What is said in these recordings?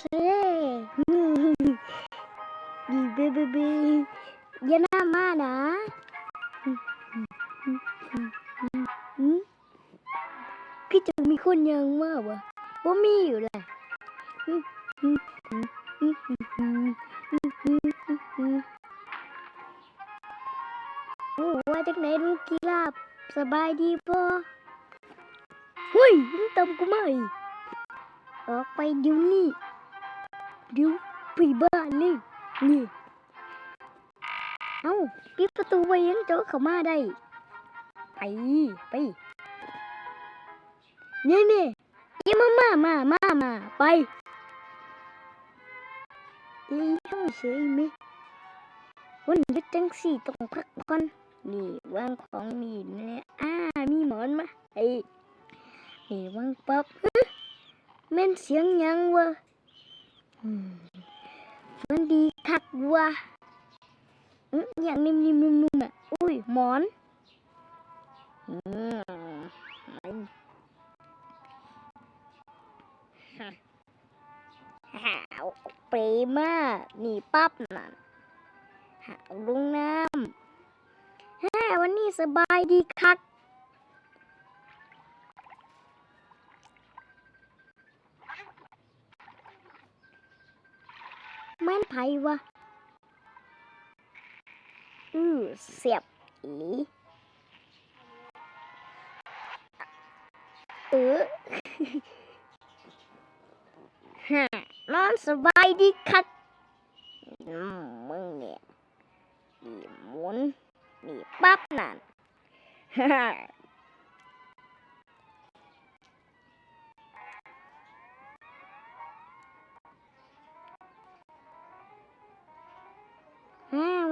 เซ่ดีเบเบเบอย่าหน้ามานะหืมคือจะมีคนยังมากวะว่ามีอยู่แหละโอ้ว่าจากไหนลูกกีฬาบสบายดีปะเฮ้ยมึงตำกูไหมออกไปเดี๋ยวนี้ ดี๋ยวไปบ้านเลยนี่เอ้าปิดประตูไว้ยังโจกเข้ามาได้ ไปไปนี่นี่อย่ามามามามามาไปเลี้ยวเฉยไหมวันนี้จังสี่ต้องพักผ่อนนี่วางของมีเนี่ยอ่ามีหมอนมาไอ้นี่วางปั๊บอื้อแม่นเสียงยังวะ มันดีคักวะอื้อย่างนิ่มๆนุ่มๆอะอุ้ยหมอนอืมหาวเปรมากนี่ปั๊บนั่นหาวลงน้ำฮ่าวันนี้สบายดีคัก ม่นไผวะ อือเสียบอีเออฮะนอนสบายดีครับมึงเนี่ยนี่หมุนนี่ปั๊บนั่นฮ่า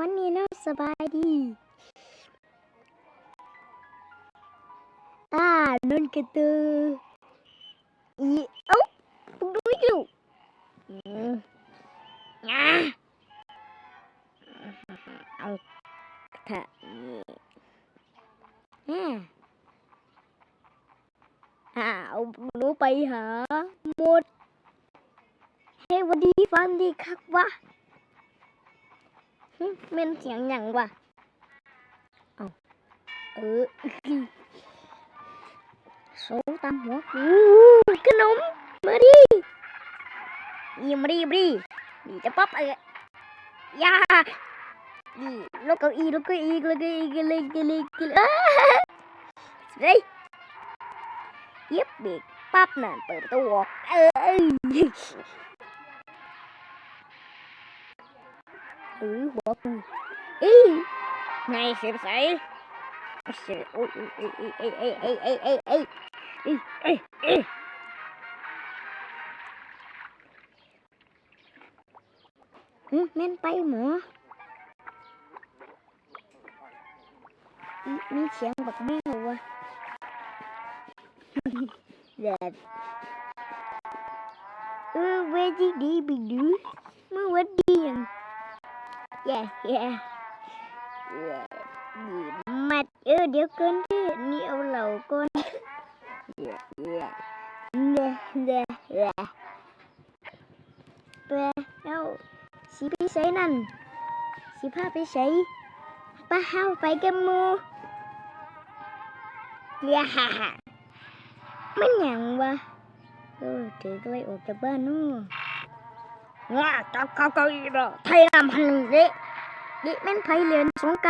วันนี้นอนสบายดี อ่านนกระตืออีเอ้าดูอยู่อ่าเอาเถอะนี่อ่าเอาหนูไปหาหมด เฮ้ยวันดีฟันดีคักวะ เม่นเสียงหยังวะเอาเออโซตามหัวอู้ขนมมาดินี่มาดิมาดินี่จะป๊อปเอ้ยยานี่ลูกเก้าอี้ลูกเก้าอี้ลูกเก้าอี้กันเลยกันเลยกันเลยอ้าเฮ้ยเย็บเบรกปั๊บนั่นเปิดประตูออกเอ้ย เออหัวกูเอ้ยไงเสียใสเสียโอ้ยเอ้ยเอ้ยเอ้ยเอ้ยเอ้ยเอ้ยเอ้ยเอ้ยเอ้ยเอ้ยหึแม่นไปหมอมีมีเสียงบักแมววะแดดเออเวดีดีไปดูมื่อวันดียัง แย่แย่แย่ดีมัดเออเดี๋ยวก่อนที่นี่เอาเหล่าก่อนเด้เด้เด้เด้ไปเอาสิไปใส่นั่นสิพาไปใส่ป้าเฮาไปกับมูเลียฮ่าฮ่ามันหยังวะเออถือก็เลยออกจากบ้านนู่นว้ จับเข้าเก้าอี้แล้วไทยนำพันเละดิแม่นไผเรียนสงการ